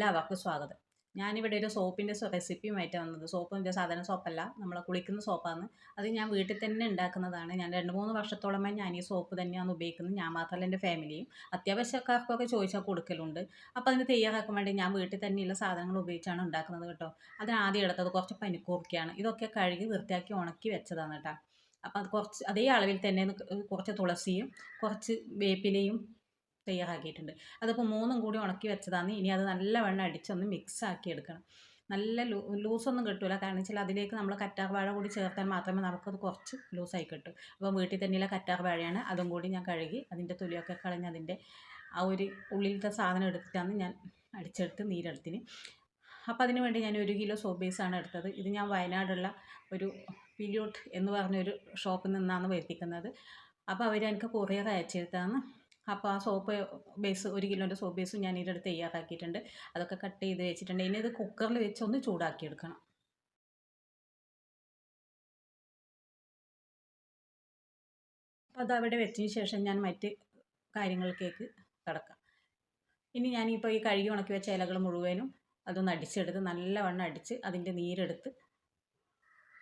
എല്ലാവർക്കും സ്വാഗതം. ഞാനിവിടെ ഒരു സോപ്പിന്റെ റെസിപ്പിയുമായിട്ട് വന്നത്. സോപ്പ് എന്റെ സാധാരണ സോപ്പല്ല. നമ്മൾ കുളിക്കുന്ന സോപ്പാണ് അത് ഞാൻ വീട്ടിൽ തന്നെ ഉണ്ടാക്കുന്നതാണ്. ഞാൻ രണ്ട് മൂന്ന് വർഷത്തോളമായി ഞാൻ ഈ സോപ്പ് തന്നെയാണ് ഉപയോഗിക്കുന്നത്. ഞാൻ മാത്രമല്ല എന്റെ ഫാമിലിയും അത്യാവശ്യക്കാർക്കൊക്കെ ചോദിച്ചാൽ കൊടുക്കലുണ്ട്. അപ്പോൾ അതിന് തയ്യാറാക്കാൻ വേണ്ടി ഞാൻ വീട്ടിൽ തന്നെയുള്ള സാധനങ്ങൾ ഉപയോഗിച്ചാണ് ഉണ്ടാക്കുന്നത് കേട്ടോ. അതിനാദ്യം എടുത്തത് കുറച്ച് പനിക്കൂർക്കയാണ്. ഇതൊക്കെ കഴുകി വൃത്തിയാക്കി ഉണക്കി വെച്ചതാണ് കേട്ടോ. അപ്പോൾ അത് കുറച്ച് അതേ അളവിൽ തന്നെ കുറച്ച് തുളസിയും കുറച്ച് വേപ്പിലയും തയ്യാറാക്കിയിട്ടുണ്ട് അതിപ്പോൾ മൂന്നും കൂടി ഉണക്കി വെച്ചതാണ്. ഇനി അത് നല്ല വെള്ളം അടിച്ചൊന്ന് മിക്സ് ആക്കി എടുക്കണം. നല്ല ലൂ ലൂസൊന്നും കിട്ടില്ല കാരണം വെച്ചാൽ അതിലേക്ക് നമ്മൾ കറ്റാർ വാഴ കൂടി ചേർത്താൽ മാത്രമേ നമുക്കത് കുറച്ച് ലൂസായി കിട്ടും. അപ്പോൾ വീട്ടിൽ തന്നെയുള്ള കറ്റാർ വാഴയാണ്. അതും കൂടി ഞാൻ കഴുകി അതിന്റെ തൊലിയൊക്കെ കളഞ്ഞ് അതിന്റെ ആ ഒരു ഉള്ളിലത്തെ സാധനം എടുത്തിട്ടാണ് ഞാൻ അടിച്ചെടുത്ത് നീരെടുത്തിന്. അപ്പോൾ അതിന് വേണ്ടി ഞാൻ ഒരു കിലോ സോപ്പ് ബേസാണ് എടുത്തത്. ഇത് ഞാൻ വയനാടുള്ള ഒരു പീരിയോഡ് എന്ന് പറഞ്ഞൊരു ഷോപ്പിൽ നിന്നാണ് വരുത്തിക്കുന്നത്. അപ്പോൾ അവർ എനിക്ക് കൊറിയർ അയച്ചെടുത്താണ് അപ്പോൾ ആ സോപ്പ് ബേസ് ഒരു കിലോന്റെ സോപ്പ് ബേസും ഞാൻ ഇതിന്റെ അടുത്ത് തയ്യാറാക്കിയിട്ടുണ്ട്. അതൊക്കെ കട്ട് ചെയ്ത് വെച്ചിട്ടുണ്ട്. ഇനി ഇത് കുക്കറിൽ വെച്ച് ഒന്ന് ചൂടാക്കി എടുക്കണം അപ്പോൾ അത് അവിടെ വെച്ചതിന് ശേഷം ഞാൻ മറ്റ് കാര്യങ്ങളിലേക്ക് കിടക്കാം. ഇനി ഞാനിപ്പോൾ ഈ കഴുകി ഉണക്കി വെച്ച ഇലകൾ മുഴുവനും അതൊന്ന് അടിച്ചെടുത്ത് നല്ലവണ്ണം അടിച്ച് അതിന്റെ നീരെടുത്ത്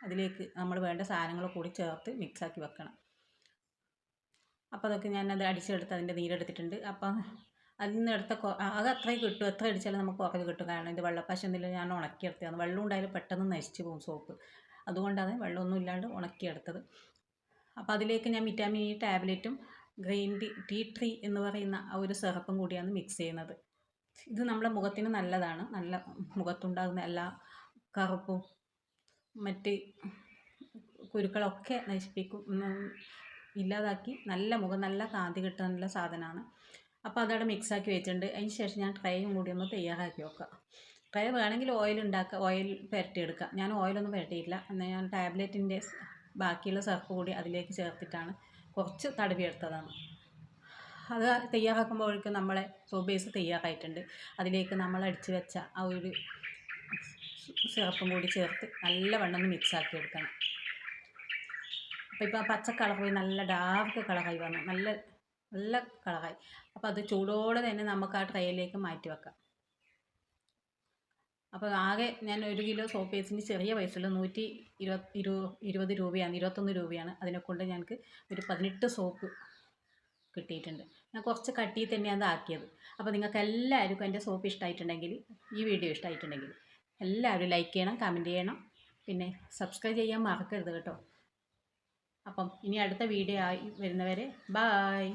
അതിലേക്ക് നമ്മൾ വേണ്ട സാധനങ്ങൾ കൂടി ചേർത്ത് മിക്സാക്കി വെക്കണം. അപ്പോൾ അതൊക്കെ ഞാനത് അടിച്ചെടുത്ത് അതിന്റെ നീരെടുത്തിട്ടുണ്ട്. അപ്പം അതിൽ നിന്ന് എടുത്ത അത് അത്രയും കിട്ടും. എത്ര അടിച്ചാലും നമുക്ക് കുറവ് കിട്ടും. കാരണം ഇത് വെള്ളപ്പാശ എന്തെങ്കിലും ഞാൻ ഉണക്കിയെടുത്തതാണ് വെള്ളം ഉണ്ടായാലും പെട്ടെന്ന് നശിച്ചു പോകും സോപ്പ്. അതുകൊണ്ടാണ് വെള്ളമൊന്നും ഇല്ലാണ്ട് ഉണക്കിയെടുത്തത് അപ്പോൾ അതിലേക്ക് ഞാൻ വിറ്റാമിൻ ഇ ടാബ്ലറ്റും ഗ്രീൻ ടീ ടീ ട്രീ എന്ന് പറയുന്ന ആ ഒരു സിറപ്പും കൂടിയാണ് മിക്സ് ചെയ്യുന്നത്. ഇത് നമ്മുടെ മുഖത്തിന് നല്ലതാണ്. നല്ല മുഖത്തുണ്ടാകുന്ന എല്ലാ കറുപ്പും മറ്റ് കുരുക്കളൊക്കെ നശിപ്പിക്കും. ഇല്ലാതാക്കി നല്ല മുഖം നല്ല കാന്തി കിട്ടാനുള്ള സാധനമാണ്. അപ്പോൾ അതവിടെ മിക്സാക്കി വെച്ചിട്ടുണ്ട്. അതിന് ശേഷം ഞാൻ ട്രേയും കൂടി ഒന്ന് തയ്യാറാക്കി വെക്കാം ട്രൈ വേണമെങ്കിൽ ഓയിൽ ഉണ്ടാക്കുക. ഓയിൽ പുരട്ടിയെടുക്കുക. ഞാൻ ഓയിലൊന്നും പുരട്ടിയില്ല എന്നാൽ ഞാൻ ടാബ്ലറ്റിന്റെ ബാക്കിയുള്ള സർഫ് കൂടി അതിലേക്ക് ചേർത്തിട്ടാണ് കുറച്ച് തടവിയെടുത്തതാണ് അത് തയ്യാറാക്കുമ്പോഴേക്കും നമ്മളെ സോബേസ് തയ്യാറായിട്ടുണ്ട്. അതിലേക്ക് നമ്മൾ അടിച്ചു വെച്ച ആ ഒരു സിറപ്പും കൂടി ചേർത്ത് നല്ലവണ്ണം വെണ്ണം മിക്സാക്കി എടുക്കണം. അപ്പോൾ ഇപ്പോൾ പച്ച കളർ പോയി നല്ല ഡാർക്ക് കളറായി വന്നു. നല്ല നല്ല കളറായി അപ്പോൾ അത് ചൂടോടെ തന്നെ നമുക്ക് ആ ട്രേയിലേക്ക് മാറ്റി വെക്കാം. അപ്പോൾ ആകെ ഞാൻ ഒരു കിലോ സോപ്പ് പേസ്റ്റിന് ചെറിയ പൈസയിൽ നൂറ്റി ഇരുപത് ഇരു ഇരുപത് രൂപയാണ് ഇരുപത്തൊന്ന് രൂപയാണ്. അതിനെക്കൊണ്ട് ഞങ്ങൾക്ക് ഒരു പതിനെട്ട് സോപ്പ് കിട്ടിയിട്ടുണ്ട്. ഞാൻ കുറച്ച് കട്ടി തന്നെയാണ് അതാക്കിയത് അപ്പോൾ നിങ്ങൾക്ക് എല്ലാവർക്കും എന്റെ സോപ്പ് ഇഷ്ടമായിട്ടുണ്ടെങ്കിൽ ഈ വീഡിയോ ഇഷ്ടമായിട്ടുണ്ടെങ്കിൽ എല്ലാവരും ലൈക്ക് ചെയ്യണം കമന്റ് ചെയ്യണം. പിന്നെ സബ്സ്ക്രൈബ് ചെയ്യാൻ മറക്കരുത് കേട്ടോ. അപ്പം ഇനി അടുത്ത വീഡിയോ ആയി വരുന്നവരെ ബായ്